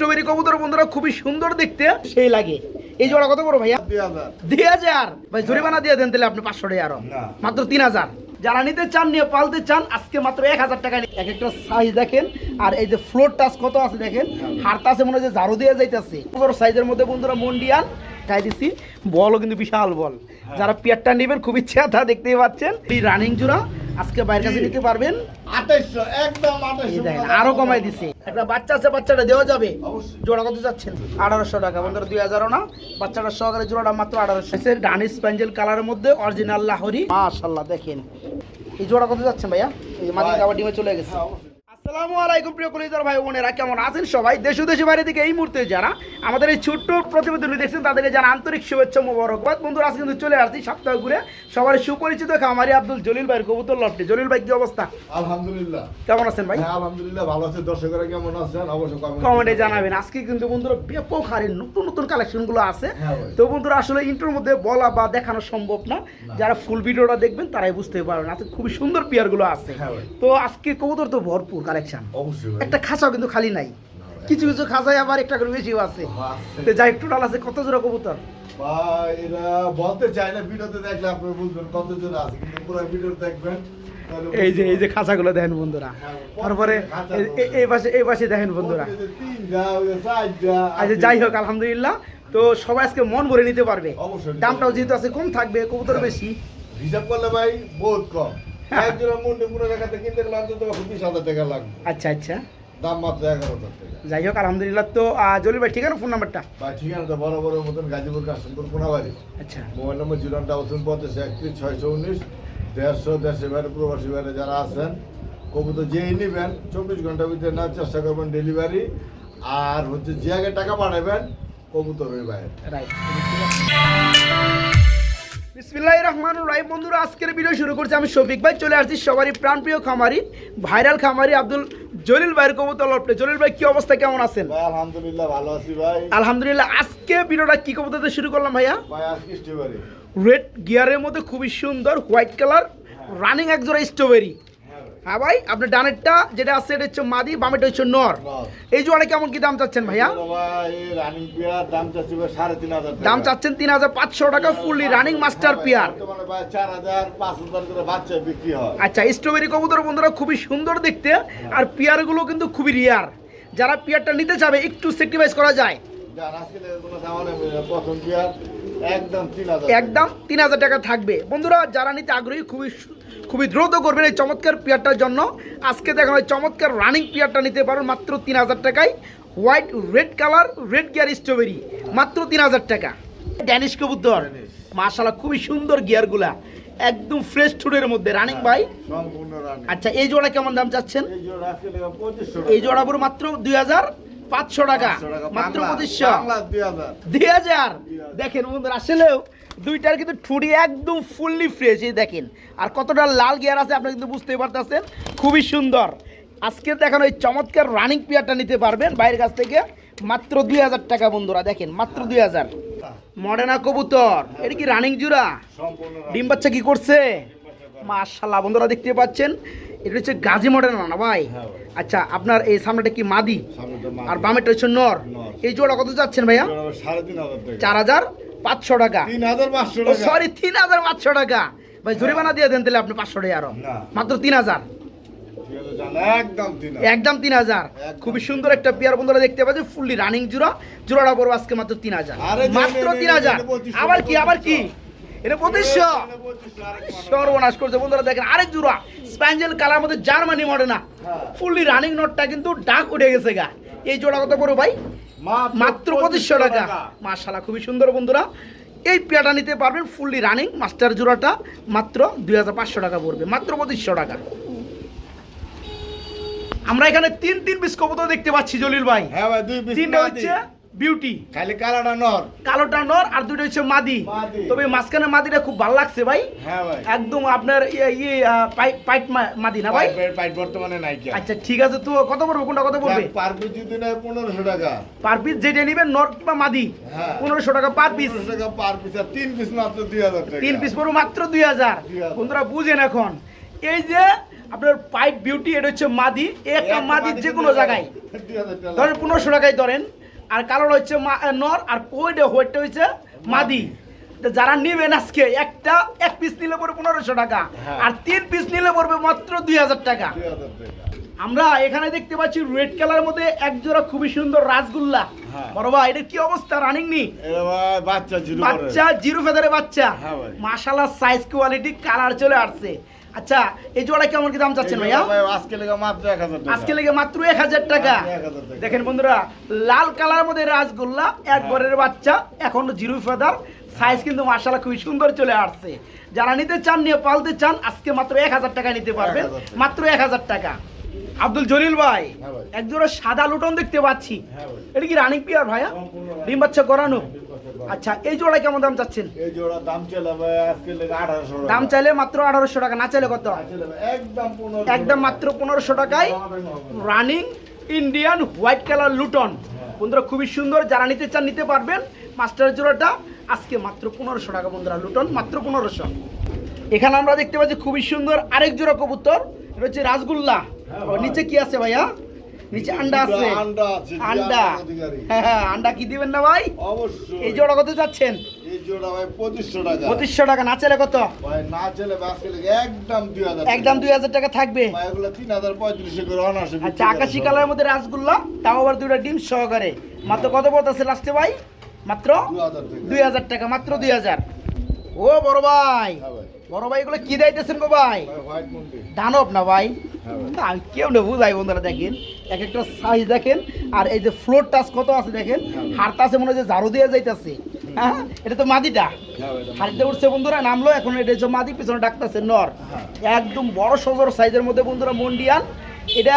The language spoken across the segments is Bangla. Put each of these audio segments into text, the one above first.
স্ট্রবেরি কবুতর বন্ধুরা খুবই সুন্দর দেখতে। সেই লাগে। এই জোড়া কত বড় ভাইয়া? দুই হাজার। ভাই জরিমানা দিয়ে দেন তাহলে আপনি পাঁচশো টাকা আরও। মাত্র তিন হাজার। যারা নিতে চান নিয়ে পালতে চান আজকে মাত্র এক হাজার টাকা এক একটা সাইজ দেখেন। আর এই যে ফ্লোর টাচ কত আছে দেখেন? হারটা আছে মনে হয় যে ঝাড়ু দিয়ে যাইতেছে। বড় সাইজের মধ্যে বন্ধুরা মন্ডিয়ান তাই দিছি। বলও কিন্তু বিশাল বল। যারা পেয়ারটা নেবেন খুব ইচ্ছা তা দেখতেই পাচ্ছেন। এই রানিং জোড়া। আজকে বাইরের কাছে নিতে পারবেন। আঠাইশশো একদম আঠাইশশো দেখেন আরও কমাই দিছে। একটা বাচ্চা আছে বাচ্চাটা দেওয়া যাবে। জোড়া কত যাচ্ছেন আঠারোশো টাকা। বন্ধুরা দুই হাজারও না। বাচ্চাটা সহকারে জোড়াটা মাত্র আঠারোশো। ডানিস স্প্যাঞ্জেল কালারের মধ্যে অরিজিনাল লাহরি। মাশাল্লাহ দেখেন। এই জোড়া কত যাচ্ছেন ভাইয়া? এই মাঝে ডিমে চলে গেছে। আসসালামু আলাইকুম প্রিয় কলিজার ভাই বোনেরা কেমন আছেন সবাই? দেশ দেশে বাইরে থেকে এই মুহূর্তে যারা আমাদের এই ছোট্ট প্রতিবেদন দেখছেন তাদেরকে জানা আন্তরিক শুভেচ্ছা মোবারকবাদ। বন্ধুরা আজকে কিন্তু চলে আসছি সপ্তাহ ঘুরে সবার সুপরিচিত খামারি আব্দুল জলিল ভাইয়ের কবুতর লফটে জলিল ভাই কি অবস্থা? আলহামদুলিল্লাহ। কেমন আছেন ভাই? হ্যাঁ আলহামদুলিল্লাহ ভালো আছে। দর্শকরা কেমন আছেন? অবশ্যই কমেন্টে জানাবেন। আজকে কিন্তু বন্ধুরা ব্যাপক হারে নতুন নতুন কালেকশনগুলো আছে। হ্যাঁ তো বন্ধুরা আসলে ইন্টার মধ্যে বলা বা দেখানো সম্ভব না। যারা ফুল ভিডিওটা দেখবেন তারাই বুঝতে পারবেন। আজকে খুবই সুন্দর পিয়ারগুলো আছে। হ্যাঁ তো আজকে কবুতর তো ভরপুর। কালেকশন অবশ্যই একটা খাঁচাও কিন্তু খালি নাই। কিছু কিছু খাঁচায় আবার একটা করে বেশিও আছে। তো যাই একটু ডাল আছে কত জোড়া কবুতর? এরা বলতে চায় না ভিডিওতে দেখলে আপনি বুঝবেন কত জন আছে কিন্তু পুরো ভিডিও দেখবেন এই যে এই যে খাঁচাগুলো দেখেন বন্ধুরা। হ্যাঁ, তারপরে এই- পাশে এই পাশে দেখেন বন্ধুরা। আচ্ছা যাই হোক আলহামদুলিল্লাহ। তো সবাই আজকে মন ভরে নিতে পারবে। দামটাও যেহেতু আছে কম থাকবে কবুতর বেশি। হিসাব করলে ভাই বহুত কম। হ্যাঁ। একজনের মুন্ডে পুরো টাকাতে কিনতে গেলে অন্তত বিশ হাজার টাকা লাগবে। আচ্ছা আচ্ছা। দাম মাত্র এগারো হাজার টাকা। যাই হোক আলহামদুলিল্লাহ তো জলিল ভাই ঠিক আছে ফোন নাম্বারটা ভাই ঠিকানা তো বড় বড় মতন গাজীপুর কাশিমপুর কোনাবাড়ি। আচ্ছা। মোবাইল নম্বর জিরো ডাবল পঞ্চাশ একত্রিশ ছয়শো উনিশ। দেড়শো দেড়শো বাইরে প্রবাসী বাইরে যারা আছেন কবুতর যেই নেবেন চব্বিশ ঘণ্টার ভিতরে নেওয়ার চেষ্টা করবেন ডেলিভারি। আর হচ্ছে যে আগে টাকা পাঠাবেন কবুতর ওই বাইরে। রাইট বিসমিল্লাহির রহমানুর রাহিম। বন্ধুরা আজকের ভিডিও শুরু করছি আমি শফিক ভাই। চলে আসছি সবারই প্রাণপ্রিয় খামারি ভাইরাল খামারি আব্দুল জলিল ভাইয়ের কবুতর লপটে জলিল ভাই কি অবস্থা? কেমন আছেন? ভাই আলহামদুলিল্লাহ ভালো আছি ভাই। আলহামদুলিল্লাহ আজকে ভিডিওটা কি কবুতর শুরু করলাম ভাইয়া? ভাই আজকে স্ট্রবেরি রেড গিয়ারের মধ্যে খুবই সুন্দর হোয়াইট কালার রানিং এক জোড়া স্ট্রবেরি হ্যাঁ ভাই আপনার ডানেরটা যেটা আছে এটা হচ্ছে মাদি বামেটা হচ্ছে নর। এই জোড়া কেমন কি দাম চাচ্ছেন ভাইয়া? দাম চাচ্ছেন তিন হাজার পাঁচশো টাকা ফুললি রানিং মাস্টার পিয়ার আচ্ছা স্ট্রবেরি কবুতর বন্ধুরা খুবই সুন্দর দেখতে। আর পিয়ারগুলো কিন্তু খুবই রিয়ার যারা পিয়ারটা নিতে চাবে একটু সেক্রিফাইস করা যায়। একদম তিন হাজার টাকা থাকবে। বন্ধুরা যারা নিতে আগ্রহী খুবই খুবই দ্রুত করবেন এই চমৎকার পিয়ারটার জন্য। আজকে দেখানো হয় চমৎকার রানিং পিয়ারটা নিতে পারেন মাত্র তিন হাজার টাকায়। White red colour red gear strawberry মাত্র তিন হাজার টাকা। ড্যানিশ কবুতর। মাশাল্লাহ খুবই সুন্দর গিয়ারগুলা একদম ফ্রেশ টুডের মধ্যে রানিং ভাই। আচ্ছা এই জোড়া কেমন দাম চাচ্ছেন? এই জোড়া পুরো মাত্র দুই হাজার পাঁচশো টাকা। মাত্র পঁচিশশো। দুই হাজার। দেখেন বন্ধুরা আসলেও দুইটার কিন্তু ঠুড়ি একদম ফুললি ফ্রেশ এই দেখেন। আর কতটা লাল গিয়ার আছে আপনি কিন্তু বুঝতেই পারতেছেন। খুবই সুন্দর। আজকের দেখানো এই চমৎকার রানিং পিয়ারটা নিতে পারবেন বাইরের কাছ থেকে। মাত্র দুই হাজার টাকা বন্ধুরা দেখেন মাত্র দুই হাজার। মডেনা কবুতর এটা কি রানিং জুরা ডিম বাচ্চা কি করছে? মাশাল্লাহ বন্ধুরা দেখতে পাচ্ছেন। এটা হচ্ছে গাজী মডেল না ভাই? হ্যাঁ আচ্ছা আপনার এই সামনেটা কি মাদি? আর বামেটা হচ্ছে নর। এই জোড়া কত যাচ্ছেন ভাইয়া? চার হাজার? পাঁচশো টাকা। তিন হাজার পাঁচশো টাকা। সরি তিন হাজার পাঁচশো টাকা। ভাই জরিমানা দিয়ে দেন তাহলে আপনি পাঁচশো টাকা আরও। না। মাত্র তিন হাজার। একদম তিন হাজার। খুবই সুন্দর একটা পেয়ার বন্ধুরা দেখতে পাচ্ছেন ফুললি রানিং জোড়া। জোড়াটা পড়ব আজকে মাত্র তিন হাজার। মাত্র তিন হাজার। আবার কি আবার কি। এটা পঁচিশশো। সর্বনাশ করছে বন্ধুরা দেখেন আরেক জোড়া। স্প্যাঞ্জেল কালার মধ্যে জার্মানি মডে না। ফুললি রানিং নোটটা কিন্তু ডাক উঠে গেছে গা। এই জোড়া কত পড়ো ভাই? মাত্র পঁচিশশো টাকা। মাশালা খুবই সুন্দর বন্ধুরা। এই পেয়াটা নিতে পারবেন ফুললি রানিং মাস্টার জোড়াটা মাত্র দুই হাজার পাঁচশো টাকা পড়বে মাত্র পঁচিশশো টাকা। আমরা এখানে তিন তিন পিস কবুতর দেখতে পাচ্ছি জলিল ভাই। হ্যাঁ ভাই দুই পিস তিনটা হচ্ছে বিউটি। খালি কালাটা নর। কালোটা নর আর দুটো হচ্ছে মাদি। মাদি। তবে মাঝখানে মাদিটা খুব ভালো লাগছে ভাই। হ্যাঁ ভাই। একদম আপনার ইয়ে ইয়ে পাইট পাইট মাদি না ভাই? পাইপ পাইপ বর্তমানে নাই কি আচ্ছা ঠিক আছে তো। কত পড়বে? কোনটা কত পড়বে? পার পিস যদি টাকা। পার পিস যেটা নেবেন নর কিংবা মাদি হ্যাঁ। টাকা পার পিস টাকা পার পিস আর তিন পিস মাত্র দুই হাজার টাকা। তিন পিস মাত্র দুই হাজার। 2000 বন্ধুরা বুঝেন এখন। এই যে আপনার পাইট বিউটি এটা হচ্ছে মাদি। একটা মাদির যে কোনো জায়গায়। ধরেন পনেরোশো টাকায় ধরেন। আর কালোর হচ্ছে নর আর ওইটা হোয়াইটটা হচ্ছে মাদি। তো যারা নেবেন আজকে একটা এক পিস নিলে পড়বে পনেরোশো টাকা হ্যাঁ। আর তিন পিস নিলে পড়বে মাত্র দুই হাজার টাকা। আমরা এখানে দেখতে পাচ্ছি রেড কালার মধ্যে এক জোড়া খুবই সুন্দর রাসগুল্লা। হ্যাঁ। বড় ভাই এটা কি অবস্থা? রানিং নি বাচ্চা জিরো বাচ্চা জিরো ফেদারের বাচ্চা। হ্যাঁ সাইজ কোয়ালিটি কালার চলে আসছে। আচ্ছা এই জোড়া কেমন কি দাম চাচ্ছেন ভাইয়া? আজকে লেগে মাত্র এক হাজার টাকা। আজকে লেগে মাত্র এক হাজার টাকা। 1000 টাকা। দেখেন বন্ধুরা লাল কালার মধ্যে রাসগোল্লা একবারের বাচ্চা এখন জিরো ফেদার। সাইজ কিন্তু মার্শাল্লাহ খুবই সুন্দর চলে আসছে। যারা নিতে চান নিয়ে পালতে চান আজকে মাত্র এক হাজার টাকা নিতে পারবেন। মাত্র এক হাজার টাকা। আব্দুল জলিল ভাই হ্যাঁ। একজোড়া সাদা লুটন দেখতে পাচ্ছি। হ্যাঁ এটা কি রানিং পিয়ার ভাইয়া? ডিম বাচ্চা করানো। আচ্ছা এই জোড়া কেমন দাম চাচ্ছেন? এই জোড়া দাম ভাই আজকে আঠারোশো দাম চাইলে মাত্র আঠারোশো টাকা না চাইলে কত? একদম একদম মাত্র পনেরোশো টাকায় রানিং ইন্ডিয়ান হোয়াইট কালার লুটন বন্ধুরা খুবই সুন্দর যারা নিতে চান নিতে পারবেন। মাস্টার জোড়াটা আজকে মাত্র পনেরোশো টাকা বন্ধুরা লুটন মাত্র পনেরোশো। এখানে আমরা দেখতে পাচ্ছি খুবই সুন্দর আরেক জোড়া কবুতর। এটা হচ্ছে রাসগুল্লা। হ্যাঁ। নিচে কি আছে ভাইয়া? নিচে আন্ডা আছে। আন্ডা আছে, আন্ডা। আন্ডা হ্যাঁ আন্ডা কি দিবেন না ভাই? অবশ্যই। এই জোড়া কত যাচ্ছেন এই জোড়া ভাই পঁচিশশো টাকা। পঁচিশশো টাকা না কত? ভাই না চলে একদম দুই হাজার একদম দুই হাজার টাকা থাকবে। ভাই এগুলো তিন হাজার পঁয়ত্রিশশো করে অনার্সে বিক্রি আচ্ছা আকাশি। কালারের মধ্যে রাসগুল্লা তাও আবার দুইটা ডিম সহকারে। মাত্র কত বলতেছে লাস্টে ভাই? মাত্র দুই হাজার টাকা। মাত্র দুই হাজার। ও বড় ভাই। হ্যাঁ বড় ভাই এগুলো কি দিতেছেন গো ভাই? ভাই দানব না ভাই ভাই। কেউ না বুঝাই বন্ধুরা দেখেন। এক একটা সাইজ দেখেন আর এই যে ফ্লোর টাচ কত আছে দেখেন হাড়টা আছে মনে হয় যে ঝাড়ু দিয়ে যাইতাছে। হ্যাঁ এটা তো মাদিটা হ্যাঁ হাড়িতে উঠছে বন্ধুরা নামলো এখন এটা হচ্ছে মাদি পিছনে ডাকতেছে নর। একদম বড় সজর সাইজের মধ্যে বন্ধুরা মন্ডিয়ান এটা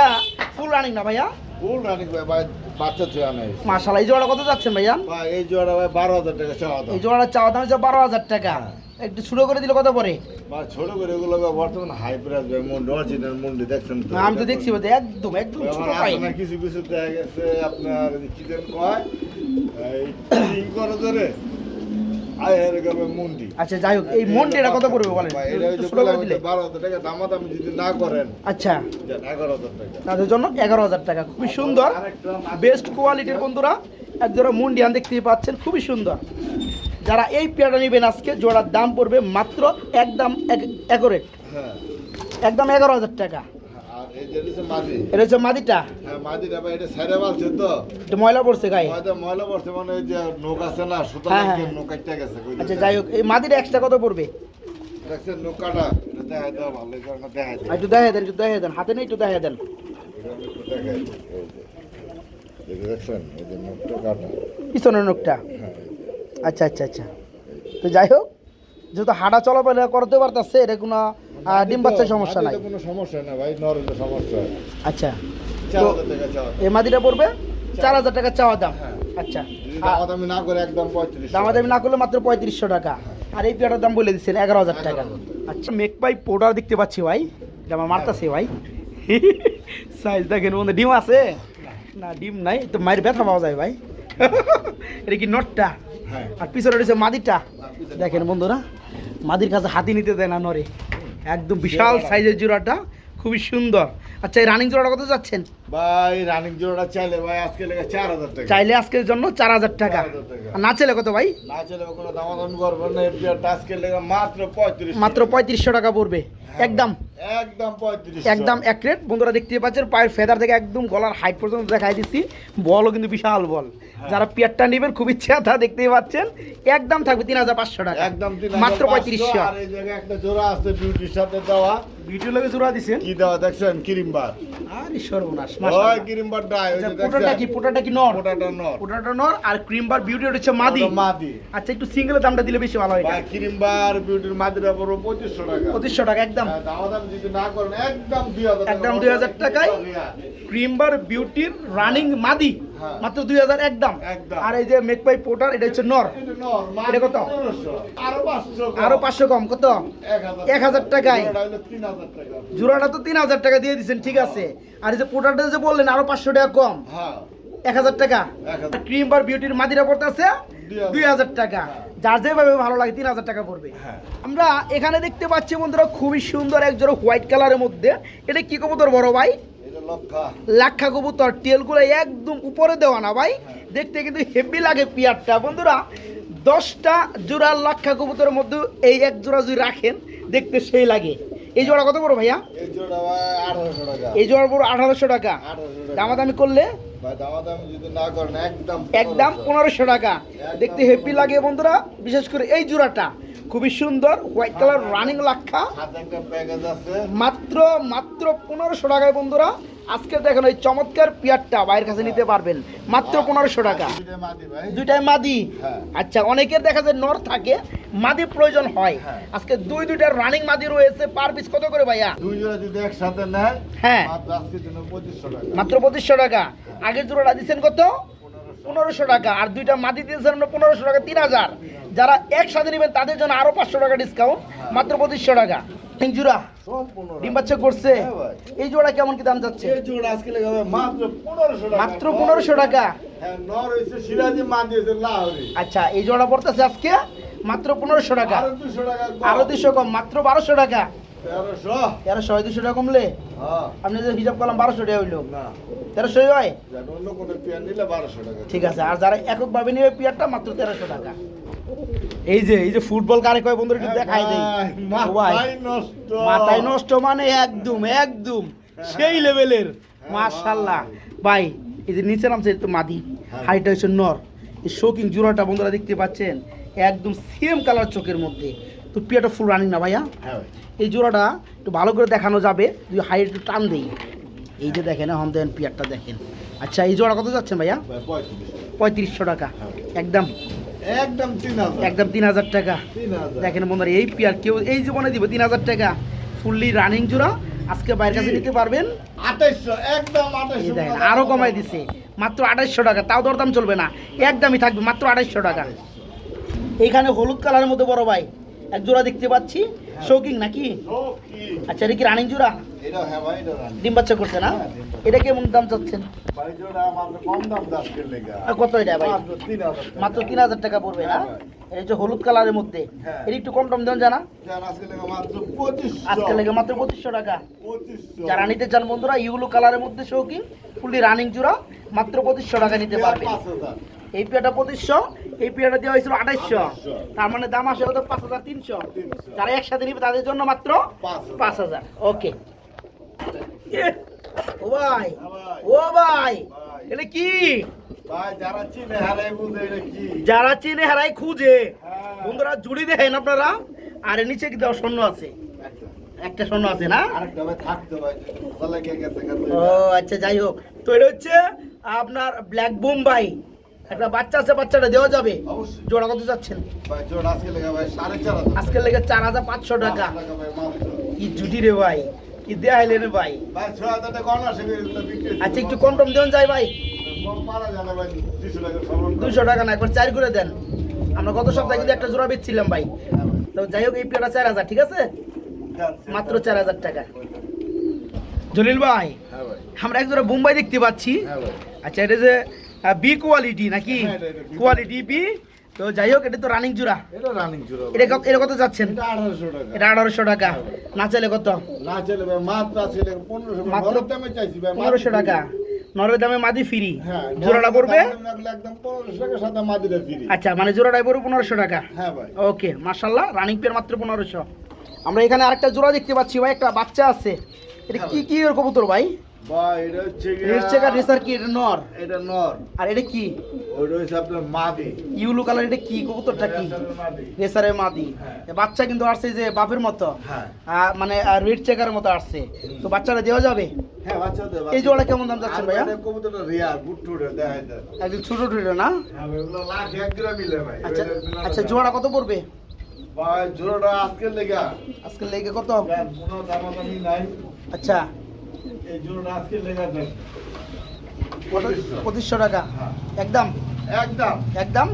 ফুল রানিং না ভাইয়া? ফুল রানিং ভাই বাচ্চা চুয়া নেই মাশাল্লাহ এই জোড়া কত যাচ্ছেন ভাইয়া? এই জোড়া ভাই বারো হাজার টাকা চাওয়া এই জোড়াটা চাওয়া দাম হচ্ছে বারো হাজার টাকা। একটু ছোট করে দিলে কত পরে। ছোট করে এগুলো বর্তমান হাই প্রাইস অরিজিনাল মুন্ডি দেখছেন তো? আমি তো দেখছি বোধ একদম একদম ছোট পাই কিছু কিছু দেখা গেছে আপনার কি যেন কয়? এই করে ধরে। মুন্ডি। আচ্ছা যাই হোক এই মন্ডিটা কত পড়বে বলেন? এটা টাকা দামাদামি যদি না করেন। আচ্ছা। তাদের জন্য এগারো হাজার টাকা খুবই সুন্দর। বেস্ট কোয়ালিটির বন্ধুরা এক জোড়া মুন্ডিয়ান দেখতে পাচ্ছেন খুবই সুন্দর। যারা এই পেয়ারটা নেবেন আজকে জোড়ার দাম পড়বে মাত্র একদম হ্যাঁ। একদম এগারো হাজার টাকা। আর এই যে হচ্ছে মাঝি এটা হচ্ছে মাদিটা? হ্যাঁ ময়লা পড়ছে গায়ে? ময়লা পড়ছে মানে ওই যে নৌক আছে না সুতা হ্যাঁ, হ্যাঁ। নৌক গেছে আচ্ছা যাই হোক এই মাদিটা এক্সট্রা কত পড়বে? একটু দেন একটু দেন হাতে নেই একটু দেন। পিছনের নোকটা হ্যাঁ। আচ্ছা আচ্ছা আচ্ছা। তো যাই হোক যেহেতু হাঁটা চলাফেরা করতে পারতেছে এটা কোনো ডিম বাচ্চার সমস্যা নাই। কোনো সমস্যা না ভাই নরেন্দ্র সমস্যা। আচ্ছা। তো হাজার এই মাদিটা পড়বে? চার। হাজার টাকা চাওয়া দাম। হ্যাঁ। আচ্ছা। দামাদামি না করে একদম পঁয়ত্রিশ দামাদামি না করলে মাত্র পঁয়ত্রিশশো টাকা। আর এই পেয়ারটার দাম বলে দিচ্ছেন এগারো হাজার টাকা। আচ্ছা মেক পাই পোটার দেখতে পাচ্ছি ভাই। এটা আমার মারতাছে ভাই। সাইজ দেখেন বন্ধু ডিম আছে? না ডিম নাই তো মায়ের ব্যথা পাওয়া যায় ভাই। এটা কি নটটা? হ্যাঁ আর পিছনে রয়েছে মাদিরটা দেখেন বন্ধুরা মাদির কাছে হাতি নিতে দেয় না নরে। একদম বিশাল সাইজের জোড়াটা খুবই সুন্দর। আচ্ছা এই রানিং জোড়াটা কত যাচ্ছেন? ভাই রানিং জোড়াটা চাইলে ভাই আজকে লেগে চার হাজার টাকা। চাইলে আজকের জন্য চার হাজার টাকা। 4,000 টাকা। আর না চাইলে কত ভাই? না চাইলে কোনো দামাদামি করবেন না আজকে লেগে মাত্র পঁয়ত্রিশ মাত্র পঁয়ত্রিশশো টাকা পড়বে। একদম। একদম পঁয়ত্রিশ একদম এক রেট বন্ধুরা দেখতে পাচ্ছেন পায়ের ফেদার থেকে একদম গলার হাইট পর্যন্ত দেখাই দিচ্ছি। বলও কিন্তু বিশাল বল। যারা পেয়ারটা নেবেন খুব ইচ্ছা তা দেখতেই পাচ্ছেন। একদম থাকবে তিন হাজার পাঁচশো টাকা। একদম মাত্র পঁয়ত্রিশশো। আর এই জায়গায় একটা জোড়া আছে বিউটির সাথে দেওয়া। লাগে জোড়া দিছেন? কি দেওয়া দেখছেন? কিরিমবার আরে সর্বনাশ ওই মাশাআল্লাহ। কিরিমবারটা ওই আচ্ছা, পোটাটা কি পোটাটা কি নর? ওটাটা নর। পোটাটা নর আর ক্রিম বার বিউটি হচ্ছে মাদি। মাদি। আচ্ছা একটু সিঙ্গেল দামটা দিলে বেশি ভালো হয় ভাই কিরিমবার বিউটির মাদিরা পঁচিশশো টাকা। পঁচিশশো টাকা একদম হ্যাঁ, একদম দুই হাজার টাকায়? বিউটির রানিং মাদি। হ্যাঁ। মাত্র দুই হাজার একদম। আর এই যে পোটার এটা হচ্ছে নর। এটা কত? আরও পাঁচশো কম। কত? এক হাজার টাকায়? জোড়াটা তো তিন হাজার টাকা দিয়ে দিচ্ছেন ঠিক আছে। আর এই যে পোটারটা যে বললেন আরও পাঁচশো টাকা কম। হ্যাঁ। এক হাজার টাকা। ক্রিম বার বিউটির মাদিরা পড়তে আছে দুই হাজার। টাকা। যার যেভাবে ভালো লাগে তিন হাজার টাকা পড়বে। হ্যাঁ। আমরা এখানে দেখতে পাচ্ছি বন্ধুরা খুবই সুন্দর এক জোড়া হোয়াইট কালারের মধ্যে। এটা কি কবুতর বড় ভাই? লক্ষা। কবুতর। টেলগুলো একদম উপরে দেওয়া না ভাই। দেখতে কিন্তু হেভি লাগে পিয়ারটা। বন্ধুরা দশটা জোড়া লাক্ষা কবুতরের মধ্যে এই এক জোড়া যদি রাখেন দেখতে সেই লাগে। এই জোড়া কত বড় ভাইয়া? এই জোড়া ভাই আঠারোশো টাকা। এই জোড়া বড় আঠারোশো টাকা। আঠারোশো টাকা। দামাদামি করলে ভাই দামাদাম যদি না করেন একদম একদম পনেরোশো টাকা। দেখতে হেপি লাগে বন্ধুরা বিশেষ করে এই জোড়াটা। খুবই সুন্দর হোয়াইট কালার রানিং লাক্ষা। মাত্র মাত্র পনেরোশো টাকায় বন্ধুরা আজকে দেখেন ওই চমৎকার পিয়ারটা বাইরের কাছে নিতে পারবেন। মাত্র পনেরোশো টাকা। দুইটাই মাদি। হ্যাঁ। আচ্ছা অনেকের দেখা যায় নর থাকে মাদি প্রয়োজন হয়। হ্যাঁ। আজকে দুই দুইটা রানিং মাদি রয়েছে পার পিস কত করে ভাইয়া? দুই জোড়া যদি একসাথে নেয় হ্যাঁ। মাত্র পঁচিশশো টাকা। মাত্র পঁচিশশো টাকা। আগের জোড়াটা দিচ্ছেন কত? পনেরোশো। টাকা। আর দুইটা মাদি দিয়েছেন আমরা পনেরোশো টাকা তিন হাজার। যারা একসাথে নেবেন তাদের জন্য আরও পাঁচশো টাকা ডিসকাউন্ট মাত্র পঁচিশশো টাকা। জোড়া। সম্পূর্ণ ডিম বাচ্চা করছে। হ্যাঁ এই জোড়া কেমন কি দাম যাচ্ছে? এই জোড়া আজকে মাত্র পনেরোশো টাকা। মাত্র পনেরোশো টাকা? হ্যাঁ নর হয়েছে সিরাজি মা দিয়েছে লাহরি। আচ্ছা এই জোড়া পড়তেছে আজকে? মাত্র পনেরোশো টাকা। আরও দুশো টাকা কম। আরও দুশো কম মাত্র বারোশো টাকা। তেরোশো। তেরোশো হয় দুশো টাকা কমলে? হ্যাঁ। আপনি যে হিসাব করলাম বারোশো টাকা হইল। না। তেরোশো হয়? যেন অন্য কোনো পেয়ার নিলে বারোশো টাকা। ঠিক আছে আর যারা এককভাবে নেবে পিয়ারটা মাত্র তেরোশো টাকা। এই যে এই যে ফুটবল কারে কয় বন্ধুরা একটু দেখাই দেই। মাথায় নষ্ট। মাথায় নষ্ট মানে একদম একদম। সেই লেভেলের মাশাল্লাহ ভাই এই যে নিচে নামছে তো মাদি। হ্যাঁ। হাইটা হচ্ছে নর। এই শোকিং জোড়াটা বন্ধুরা দেখতে পাচ্ছেন। একদম সেম কালার চোখের মধ্যে। তো পিয়াটা ফুল রানিং না ভাইয়া? হ্যাঁ এই জোড়াটা একটু ভালো করে দেখানো যাবে। যদি হাইট একটু টান দেই। এই যে দেখেন এখন দেন পিয়ারটা দেখেন। আচ্ছা এই জোড়া কত যাচ্ছেন ভাইয়া? পঁয়ত্রিশশো টাকা। হ্যাঁ। একদম। একদম তিন হাজার। একদম তিন হাজার টাকা। দেখেন বন্ধুরা এই পিয়ার কেউ এই জীবনে দিব তিন হাজার টাকা। ফুললি রানিং জোড়া। আজকে বাইরের কাছে নিতে পারবেন। আঠাইশশো একদম আঠাইশশো দেখেন আরও কমাই দিছে। মাত্র আঠাইশশো টাকা তাও দরদাম চলবে না। একদমই থাকবে মাত্র আঠাইশশো টাকা। এইখানে হলুদ কালারের মধ্যে বড় ভাই। এক জোড়া দেখতে পাচ্ছি শৌকিং নাকি আচ্ছা এটা কি রানিং জোড়া এটা হ্যাঁ ভাই, এটা রানি। ডিম বাচ্চা করছে না এটা কেমন দাম চাচ্ছেন কত এটা ভাই মাত্র তিন হাজার টাকা। পড়বে না হ্যাঁ। এটা হচ্ছে হলুদ কালারের মধ্যে হ্যাঁ। এর একটু কম টম দেন জানা আজকে লেগা মাত্র পঁচিশশো। টাকা। যারা নিতে চান বন্ধুরা ইউলো কালারের মধ্যে শৌকিং ফুললি রানিং জোড়া মাত্র পঁচিশশো টাকা নিতে পারবে। এই পেয়াটা পঁচিশশো এই পেয়াটা দেওয়া হয়েছিল আঠাইশশো। তার মানে দাম আসে কত পাঁচ হাজার তিনশো। যারা একসাথে নিবে তাদের জন্য মাত্র পাঁচ হাজার। পাঁচ হাজার। ওকে। ও ভাই ও ভাই। এটা কি? যারা চিনে হারাই খুঁজে। হ্যাঁ। বন্ধুরা জুড়ি দেখেন আপনারা। আর নিচে কি দেওয়া স্বর্ণ আছে। একটা। একটা স্বর্ণ আছে না। ও আচ্ছা যাই হোক। তো এটা হচ্ছে আপনার ব্ল্যাক বোম্বাই একটা বাচ্চা আছে বাচ্চাটা দেওয়া যাবে। জোড়া কত যাচ্ছেন ভাই, আজকে লেগা চার হাজার। পাঁচশো টাকা। কি জুটি রে ভাই কি দেয়াইলে রে ভাই। আচ্ছা একটু কম টম দেন যায় ভাই 200 টাকা না একবার চার করে দেন। আমরা গত সপ্তাহে কিন্তু একটা জোড়া বেচছিলাম ভাই। হ্যাঁ তো যাই হোক এই পেয়ারা চার হাজার ঠিক আছে? মাত্র চার হাজার টাকা। জলিল ভাই হ্যাঁ আমরা এক জোড়া বোম্বাই দেখতে পাচ্ছি। হ্যাঁ। আচ্ছা এটা যে বি কোয়ালিটি নাকি? হ্যাঁ, কোয়ালিটি বি তো যাই হোক এটা তো রানিং জোড়া। এটা রানিং ভাই। এটা কত এটা কত যাচ্ছেন? এটা 1800 টাকা। এটা আঠারোশো টাকা। না চাইলে কত? না চলে ভাই, মাত্র আছে 1500 মাত্র দামে চাইছি ভাই, মাত্র পনেরোশো টাকা। নরওয়ে দামে মাদি ফ্রি। হ্যাঁ, জোড়াটা পড়বে? একদম 1500 টাকার সাথে মাদিরা ফ্রি। আচ্ছা মানে জোড়াটাই পড়বে পনেরোশো টাকা। হ্যাঁ ভাই। ওকে মার্শাল্লাহ রানিং পেয়ার মাত্র পনেরোশো। আমরা এখানে আরেকটা জোড়া দেখতে পাচ্ছি ভাই একটা বাচ্চা আছে। এটা কি কি এর কবুতর ভাই? ভাই, এটা হচ্ছে রেড চেকার রেসার কি এটা নর এটা নর, আর এটা কি ওইটা হচ্ছে আপনার মাদি। ইউলো কালার এটা কি কবুতরটা কি রেসারের মাদি। রেসারের মাদি। এ বাচ্চা কিন্তু আসছে যে বাপের মতো হ্যাঁ। মানে রেড চেকারের মতো আসছে তো বাচ্চাটা দেওয়া যাবে হ্যাঁ, এই। জোড়া কেমন দাম যাচ্ছেন আর ভাইয়া এটা কবুতরটা রিয়ার, বুট্টুরে দেখাই দেন। একদম ছোট ছোট না হ্যাঁ ভাই, ওগুলো লাখ এক গ্রাম মিলে ভাই। আচ্ছা আচ্ছা। জোড়া কত পড়বে ভাই, জোড়াটা আজকের লেগা। আজকে লেগে কত নাই। আচ্ছা এই জোড়াটা। পঁচিশশো। টাকা। হ্যাঁ। একদম? একদম। একদম?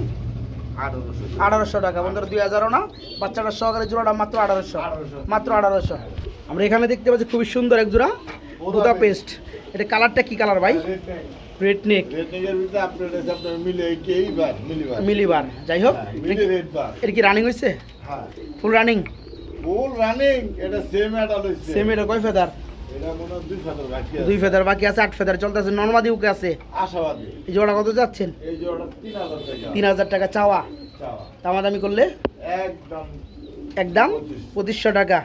আঠারোশো। টাকা। বন্ধুরা দুই হাজারও না? বাচ্চাটা সহকারে জোড়াটা মাত্র আঠারোশো। মাত্র আঠারোশো। আমরা এখানে দেখতে পাচ্ছি খুবই সুন্দর এক জোড়া বুদা পেস্ট। এটা কালারটা কি কালার ভাই? Red neck. মিলিবার মিলিবার। যাই হোক হ্যাঁ, মিলি রেড বার। এর কি রানিং হয়েছে হ্যাঁ। ফুল রানিং ফুল রানিং এটা সেম অ্যাডাল হচ্ছে সেম এটা কয় ফেদার এটা হয় দুই ফেদার বাকি আছে। আট ফেদার চলতেছে নর্মাদি উকে আছে। এই জোড়া কত যাচ্ছেন? তিন হাজার টাকা। চাওয়া। দামাদামি করলে? একদম পঁচিশশো। টাকা।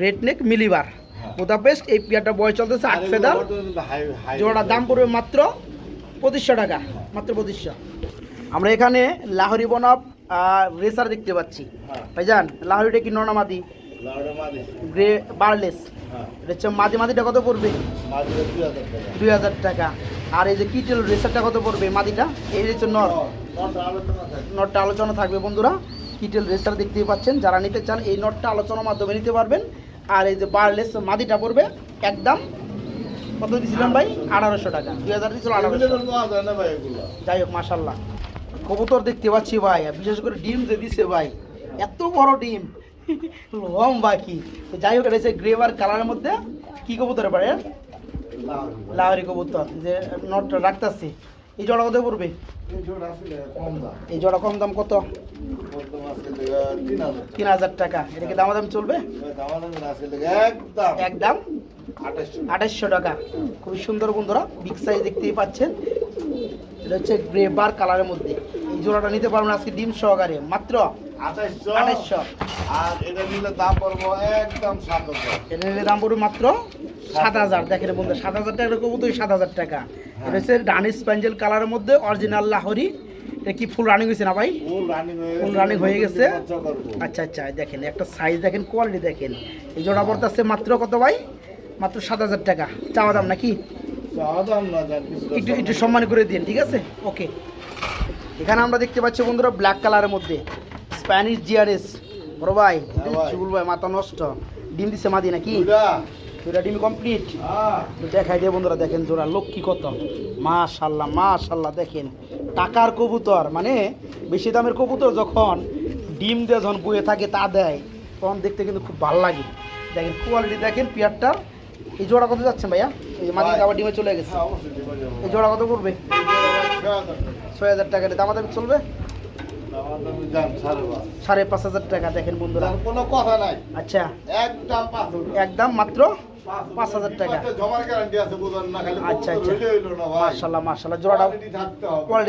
রেড নেক মিলিবার হ্যাঁ। বুদাপেস্ট এই পিয়ারটা বয় চলতেছে আট ফেদার। জোড়ার দাম পড়বে মাত্র পঁচিশশো টাকা। মাত্র পঁচিশশো। আমরা এখানে লাহরি বনাব রেসার দেখতে পাচ্ছি। হ্যাঁ। ভাইজান লাহরিটা কি নর্নামাদি লাউডা মাদি গ্রে বারলেস। হ্যাঁ এটা হচ্ছে মাদি মাদিটা কত পড়বে? দুই হাজার টাকা। আর এই যে কিটেল রেসারটা কত পড়বে মাদিটা? এই হচ্ছে নর নটা। নটটা আলোচনা থাকবে বন্ধুরা। কিটেল রেসার দেখতেই পাচ্ছেন। যারা নিতে চান এই নটটা আলোচনার মাধ্যমে নিতে পারবেন। আর এই যে বারলেস মাদিটা পড়বে একদম কত দিয়েছিলাম ভাই? আঠারোশো টাকা। দুই হাজার দিয়েছিল আঠারোশো। যাই হোক মাসাল্লাহ কবুতর দেখতে পাচ্ছি ভাই বিশেষ করে ডিম যে দিছে ভাই এত বড় ডিম। লম বাকি। তো যাই হোক এটা হচ্ছে গ্রেভার কালারের মধ্যে। কি কবুতর পারে লাহরি কবুতর যে নটটা রাখতেছি। এই জোড়া কত পড়বে? এই জোড়া কম দাম। কত? তিন হাজার। টাকা। এটা কি দামাদাম চলবে? থেকে একদম। আঠাশশো। টাকা। খুবই সুন্দর বন্ধুরা বিগ সাইজ দেখতেই পাচ্ছেন। এটা হচ্ছে গ্রে বার কালারের মধ্যে। এই জোড়াটা নিতে পারবেন আজকে ডিম সহকারে। মাত্র আর এটা নিলে দাম পড়ব একদম সাত হাজার এটা নিলে দাম পড়বে মাত্র সাত হাজার। দেখেন বন্ধু সাত হাজার টাকা সাত হাজার টাকা। এটা হচ্ছে ডানিস প্যাঞ্জেল কালারের মধ্যে অরিজিনাল লাহরি। এটা কি ফুল রানিং হয়েছে না ভাই? ফুল রানিং হয়ে হয়ে গেছে। আচ্ছা আচ্ছা দেখেন একটা সাইজ দেখেন কোয়ালিটি দেখেন। এই জোড়া পড়তেছে মাত্র কত ভাই? মাত্র সাত হাজার টাকা। চাওয়া দাম নাকি? একটু একটু সম্মান করে দিন ঠিক আছে? ওকে। এখানে আমরা দেখতে পাচ্ছি বন্ধুরা ব্ল্যাক কালারের মধ্যে। স্প্যানিশ জিআরএস বড় ভাই হ্যাঁ ভাই। চুল ভাই মাথা নষ্ট। ডিম দিছে মাদি নাকি? দুটা ডিম কমপ্লিট হ্যাঁ। দেখাই দিয়ে বন্ধুরা দেখেন জোড়া লক্ষ্মী কত। মাশাল্লাহ মাশাল্লাহ দেখেন। টাকার কবুতর মানে বেশি দামের কবুতর যখন ডিম দিয়ে যখন বয়ে থাকে তা দেয় তখন দেখতে কিন্তু খুব ভালো লাগে। দেখেন কোয়ালিটি দেখেন পিয়ারটার এই জোড়া কত যাচ্ছেন ভাইয়া? এই যে ভাই। আবার ডিমে চলে গেছে। হ্যাঁ। এই জোড়া কত পড়বে? ছয় হাজার টাকা। দাম চলবে? সাড়ে পাঁচ। হাজার টাকা দেখেন বন্ধুরা কোনো কথা নাই আচ্ছা একদম একদম মাত্র পাঁচ হাজার টাকা আচ্ছা, আচ্ছা।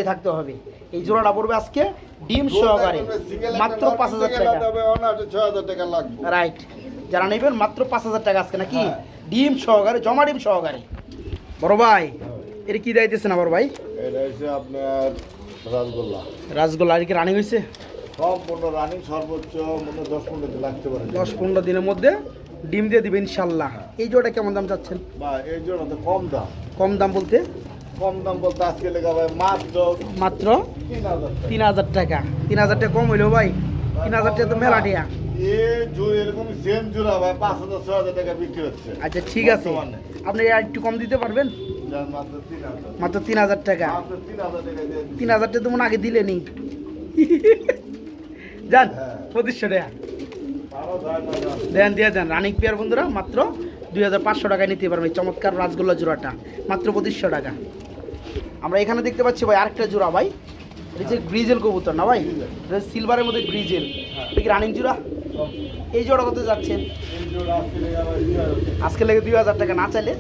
থাকতে হবে। এই পড়বে আজকে ডিম সহকারে মাত্র পাঁচ হাজার টাকা। রাইট যারা মাত্র পাঁচ হাজার টাকা আজকে নাকি। ডিম সহকারে জমা ডিম সহকারে বড় ভাই এটা কি দাইতেছে না বড় ভাই আপনার রসগোল্লা রাসগোল্লা আর কি রানিং হয়েছে? সম্পূর্ণ রানিং সর্বোচ্চ মনে দশ পনেরো দিন লাগতে পারে। দশ পনেরো দিনের মধ্যে ডিম দিয়ে দিবেন ইনশাল্লাহ। এই জোড়া কেমন দাম চাচ্ছেন? বা এই জন্য তো কম দাম। কম দাম বলতে? কম দাম বলতে আজকে লেখা ভাই মাত্র মাত্র তিন হাজার টাকা। তিন হাজার টাকা। তিন হাজার টাকা কম হইল ভাই। তিন হাজার টাকা তো মেলা টিয়া এ জোর এরকম সেম জোড়া ভাই পাঁচ হাজার ছয় হাজার টাকা বিক্রি হচ্ছে। আচ্ছা ঠিক আছে। আপনি আর একটু কম দিতে পারবেন? মাত্র তিন হাজার। টাকা। তিন হাজার টাকা তো মনে আগে দিলেনি যান হ্যাঁ। পঁচিশশো টাকা। দেন দিয়ে দেন। রানিং পেয়ার বন্ধুরা মাত্র দুই হাজার পাঁচশো টাকায় নিতে পারবেন চমৎকার রাজগোল্লা জোড়াটা। মাত্র পঁচিশশো টাকা। আমরা এখানে দেখতে পাচ্ছি ভাই আরেকটা জোড়া ভাই। এটা হচ্ছে গ্রিজেল কবুতর না ভাই? সিলভারের মধ্যে গ্রিজেল। এটা কি রানিং জোড়া? এই জোড়া কত যাচ্ছেন আজকে লেগে দুই হাজার টাকা না চাইলে।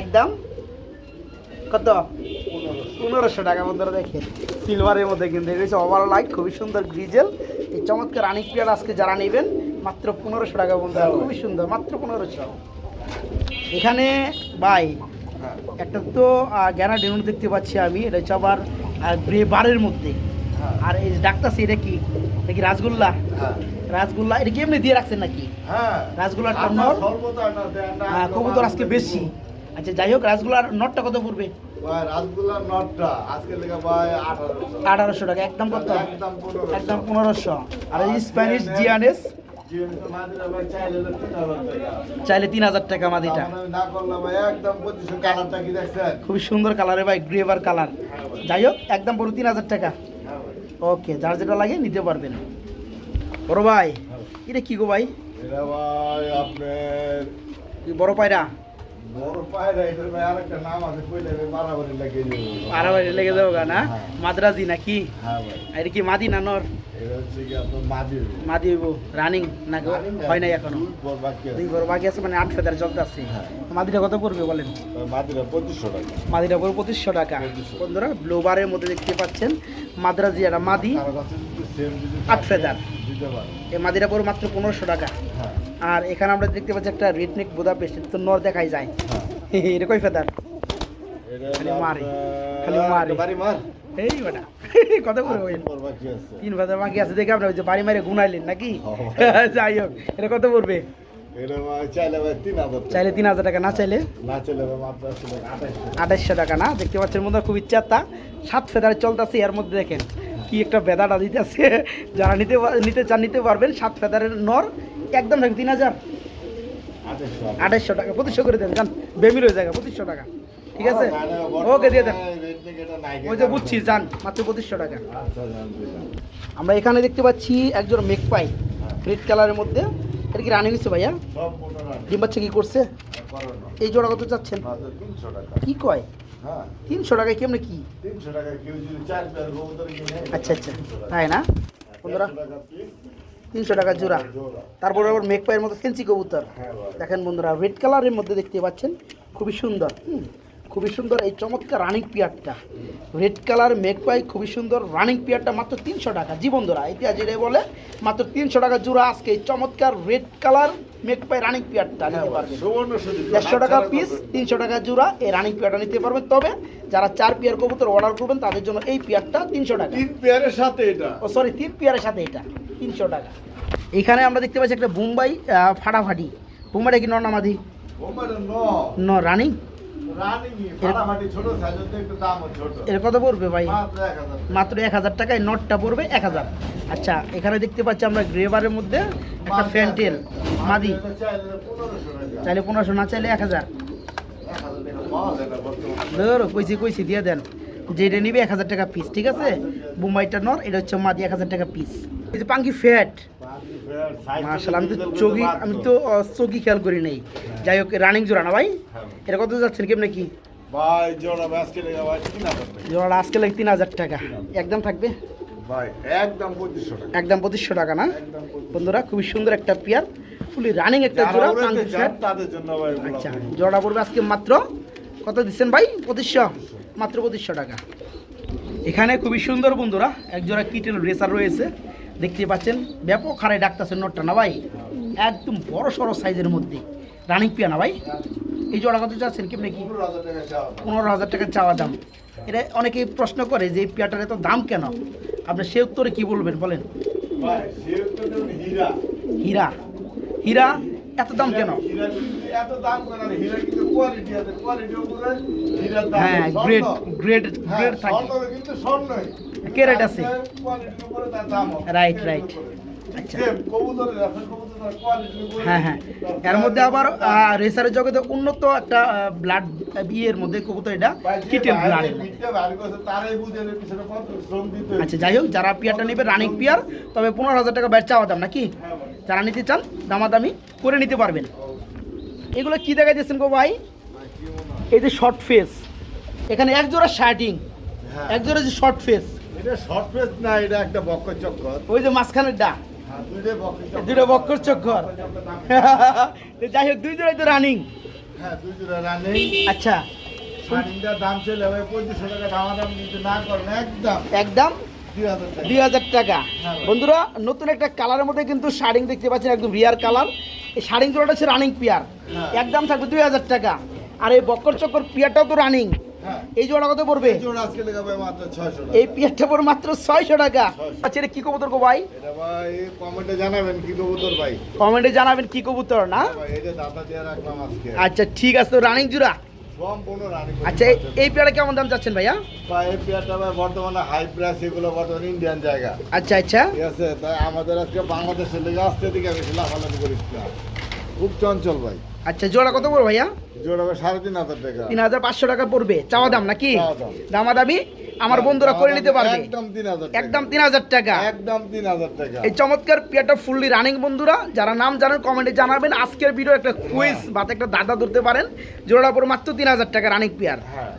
একদম। কত? পনেরোশো। টাকা বন্ধুরা দেখেন। সিলভারের মধ্যে কিন্তু এটা হচ্ছে ওভার লাইট খুবই সুন্দর গ্রিজেল এই চমৎকার রানিক পিয়ার আজকে যারা নেবেন মাত্র পনেরোশো টাকা বন্ধুরা খুবই সুন্দর মাত্র পনেরোশো। এখানে ভাই হ্যাঁ, একটা তো গ্যানা ডেনুন দেখতে পাচ্ছি আমি এটা হচ্ছে আবার গ্রে বারের মধ্যে। হ্যাঁ, আর এই ডাক্তার এটা কি? এটা কি রাসগোল্লা হ্যাঁ, রাসগোল্লা এটা কি এমনি দিয়ে রাখছেন নাকি? হ্যাঁ। রাসগোল্লার আপনার টন্নর? সর্বদা না দেন না, হ্যাঁ, কবুতর আজকে বেশি। আচ্ছা যাই হোক রাসগোল্লার নটটা কত পড়বে? আঠারোশো। টাকা একদম কত? একদম পনেরোশো। আর এই স্প্যানিশ জিয়ানেস? চাইলে তিন হাজার টাকা। মাদিটা। মানে খুবই সুন্দর কালারে ভাই গ্রেভার কালার। যাই হোক একদম পুরো তিন হাজার টাকা। হ্যাঁ। ওকে যার যেটা লাগে নিতে পারবেন। বড় ভাই এটা কি গো ভাই? এটা ভাই আপনার বড় পায়রা। লেগে যাব। না? হ্যাঁ। মাদ্রাজি নাকি? হ্যাঁ এটা কি মাদি না নর হইব রানিং নাকি? হয় নাই এখনও? দুই বাকি আছে। মানে আট ফেদার আছে। হ্যাঁ। মাদিটা কত বলেন? পঁচিশশো টাকা। মাদিটা পড়বে পঁচিশশো টাকা। 2500 বন্ধুরা ব্লোবারের মধ্যে দেখতে পাচ্ছেন মাদ্রাজি একটা মাদি আট ফেদার। এই মাদিটা পড়বে মাত্র পনেরোশো টাকা। আর এখানে আমরা দেখতে পাচ্ছি একটা রেডনেক বোদা পেস্ট তো নর দেখাই যায়। হ্যাঁ। এটা কই ফেদার? খালি মারে। আপনার- খালি মারে। বাড়ি মার। এই বেটা কত করে ওই তিন বাকি আছে। ফেদার বাকি আছে দেখে ওই যে বাড়ি মারে গুনাইলেন নাকি? হ্যাঁ। যাই হোক এটা কত পড়বে? চাইলে তিন হাজার টাকা। না চাইলে? আঠাশশো টাকা। না দেখতে পাচ্ছেন মধ্যে খুব ইচ্ছা তা সাত ফেদারে চলতেছে এর মধ্যে দেখেন। কি একটা বেদাটা দিতেছে? যারা নিতে নিতে চান নিতে পারবেন সাত ফেদারের নর একদম থাকবে তিন হাজার। আঠাশশো টাকা পঁচিশশো করে দেন যান বেমির হয়ে যায় পঁচিশশো টাকা। ঠিক আছে? ওকে দিয়ে দেন। ওই যে বুঝছি যান মাত্র পঁচিশশো টাকা। আমরা এখানে দেখতে পাচ্ছি একজন মেক পাই রেড কালারের মধ্যে। এটা কি রানিং হচ্ছে ভাইয়া? সব পনেরো ডিম বাচ্চা কি করছে? এই জোড়া কত চাচ্ছেন? কি কয়? তিনশো টাকায় কেমনে কি? আচ্ছা আচ্ছা। তাই না? বন্ধুরা টাকা piece, তিনশো টাকা জোড়া। তারপরে আবার মেক পায়ের মতো ফেন্সি কবুতর। হ্যাঁ দেখেন বন্ধুরা রেড কালারের মধ্যে দেখতে পাচ্ছেন খুবই সুন্দর হুম, খুবই সুন্দর এই চমৎকার রানিং পিয়ারটা রেড কালার মেক পাই খুবই সুন্দর রানিং পিয়ারটা মাত্র তিনশো টাকা। জীবন ধরা ইতিহাস যেটাই বলে মাত্র তিনশো টাকা জোড়া আজকে এই চমৎকার রেড কালার রানিং পিয়ারটা নিতে পারবেন দেড়শো টাকা পিস তিনশো টাকা জোড়া এই রানিং পিয়ারটা নিতে পারবেন তবে যারা চার পিয়ার কবুতর অর্ডার করবেন তাদের জন্য এই পিয়ারটা তিনশো টাকা। তিন পেয়ারের সাথে এটা? ও সরি তিন পেয়ারের সাথে এটা তিনশো টাকা। এখানে আমরা দেখতে পাচ্ছি একটা বোম্বাই ফাটাফাটি। বোম্বাইটা কি নর্নামাদি ওমার ন ন রানিং এর কত পড়বে ভাই? মাত্র এক হাজার টাকায় নটটা পড়বে এক হাজার। আচ্ছা এখানে দেখতে পাচ্ছি আমরা গ্রেভারের মধ্যে একটা মাদি। ফ্যান্টেল মাদি চাইলে পনেরোশো না চাইলে এক হাজার। কইছি কইছি দিয়ে দেন। যেটা নিবে এক হাজার টাকা পিস ঠিক আছে? মুম্বাইটা নর এটা হচ্ছে মাদি এক হাজার টাকা পিস এই যে পাঙ্কি ফ্যাট মার্শাল আমি তো চোখি আমি তো চোখি খেয়াল করি নাই। যাই হোক রানিং জোড়া না ভাই। এটা কত যাচ্ছেন কেমনে কি? জোড়া আজকে লাগে তিন হাজার টাকা। একদম থাকবে? একদম পঁচিশশো টাকা। একদম পঁচিশশো টাকা না? বন্ধুরা খুবই সুন্দর একটা পেয়ার ফুলি রানিং একটা জোড়া আচ্ছা জোড়া পড়বে আজকে মাত্র কত দিচ্ছেন ভাই? পঁচিশশো। মাত্র পঁচিশশো টাকা। এখানে খুবই সুন্দর বন্ধুরা এক জোড়া কিটেল রেসার রয়েছে। দেখতে পাচ্ছেন ব্যাপক হারে ডাকতেছেন নোটটা না ভাই? একদম বড় সড়ো সাইজের মধ্যে। রানিং পিয়া না ভাই? এই জোড়া কত চাচ্ছেন কেমনি কি? পনেরো হাজার টাকা চাওয়া দাম। এটা অনেকেই প্রশ্ন করে যে এই পেয়াটার এত দাম কেন? আপনি সে উত্তরে কি বলবেন বলেন। হীরা। হীরা এত দাম কেন দাম। হ্যাঁ গ্রেড গ্রেড গ্রেড থাকে আছে? quality র উপরে তার দাম হবে। Right, Grade right. উপরে। আচ্ছা হ্যাঁ হ্যাঁ এর মধ্যে আবার রেসারের জগতে উন্নত একটা ব্লাড বিয়ের মধ্যে কবুতর এটা কিটেল। আচ্ছা যাই হোক যারা পিয়ারটা নেবে রানিং পিয়ার তবে পনেরো হাজার টাকা ব্যাট চাওয়া দাম নাকি হ্যাঁ। যারা নিতে চান দামাদামি করে নিতে পারবেন এগুলো কি দেখা দিয়েছেন গো ভাই? এই যে শর্ট ফেস এখানে এক জোড়া শার্টিং হ্যাঁ। এক জোড়া যে শর্ট ফেস এটা শর্ট ফেস না, এটা একটা বক্কর চক্কর। ওই যে মাঝখানের ডা হ্যাঁ। দুটো বক্কর চক্কর যাই হোক দুই জোড়াই তো রানিং হ্যাঁ, দুই জোড়া running। আচ্ছা দাম চলে পঁচিশশো টাকা দামাদাম কিন্তু না করেন একদম একদম দুই হাজার টাকা। হ্যাঁ। বন্ধুরা নতুন একটা কালারের মধ্যে কিন্তু শাড়িং দেখতে পাচ্ছেন একদম রিয়ার কালার। এই শাড়িং জোড়াটা হচ্ছে রানিং পিয়ার। হ্যাঁ। একদম থাকবে দুই হাজার টাকা। আর এই বক্কর চক্কর পিয়ারটাও তো রানিং। হ্যাঁ। এই জোড়া কত পড়বে? এই পিয়ারটা পড়বে মাত্র ছয়শো টাকা। আচ্ছা এটা কি কবুতর গো ভাই? কমেন্টে জানাবেন কি কবুতর ভাই। কমেন্টে জানাবেন কি কবুতর না? আচ্ছা ঠিক আছে তো রানিং জোড়া। আচ্ছা এই- পেয়ারা কেমন দাম চাচ্ছেন ভাইয়া? এই পেয়ারটা ভাই বর্তমানে হাই প্রাইস এগুলো বর্তমানে ইন্ডিয়ান জায়গা। আচ্ছা আচ্ছা। ঠিক আছে তাই আমাদের আজকে বাংলাদেশের লেগে আসতে দিকে লাফালাফি করিস না। খুব চঞ্চল ভাই। আচ্ছা জোড়া কত পড়বে ভাইয়া? জোড়া সাড়ে তিন হাজার টাকা। তিন হাজার পাঁচশো টাকা পড়বে। চাওয়া দাম নাকি? দামা দামি। দামাদামি? আমার বন্ধুরা করে নিতে পারবে। একদম তিন হাজার টাকা। একদম তিন হাজার টাকা। এই চমৎকার পেয়ারটা ফুললি রানিং বন্ধুরা যারা নাম জানেন কমেন্টে জানাবেন। আজকের ভিডিও একটা কুইজ বা একটা দাদা ধরতে পারেন জোড়াটা পর মাত্র তিন হাজার টাকা রানিং পেয়ার হ্যাঁ।